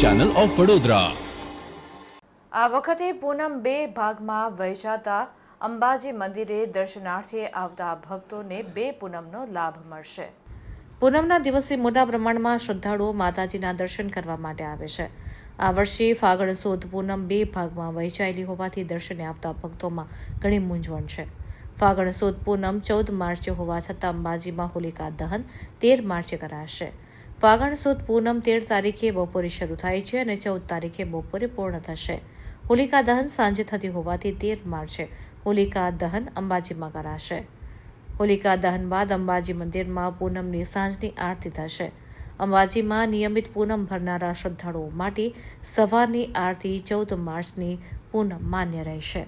Channel of Vadodara આ વખતે પૂનમ બે ભાગમાં વહેંચાતા અંબાજી મંદિરે દર્શનાર્થે આવતા ભક્તોને બે પૂનમનો લાભ મળશે. પૂનમના દિવસે મોટા પ્રમાણમાં શ્રદ્ધાળુઓ માતાજીના દર્શન કરવા માટે આવે છે. આ વર્ષે ફાગણ સુદ પૂનમ બે ભાગમાં વહેંચાયેલી હોવાથી દર્શને આવતા ભક્તોમાં ઘણી મૂંઝવણ છે. ફાગણ સુદ પૂનમ ચૌદ માર્ચે હોવા છતાં અંબાજીમાં હોલિકા દહન તેર માર્ચે કરાશે. ફાગણ સુદ પૂનમ તેર તારીખે બપોરે શરૂ થાય છે અને ચૌદ તારીખે બપોરે પૂર્ણ થશે. હોલિકા દહન સાંજે થતી હોવાથી તેર માર્ચે હોલિકા દહન અંબાજીમાં કરાશે. હોલિકા દહન બાદ અંબાજી મંદિરમાં પૂનમની સાંજની આરતી થશે. અંબાજીમાં નિયમિત પૂનમ ભરનારા શ્રદ્ધાળુઓ માટે સવારની આરતી ચૌદ માર્ચની પૂનમ માન્ય રહેશે.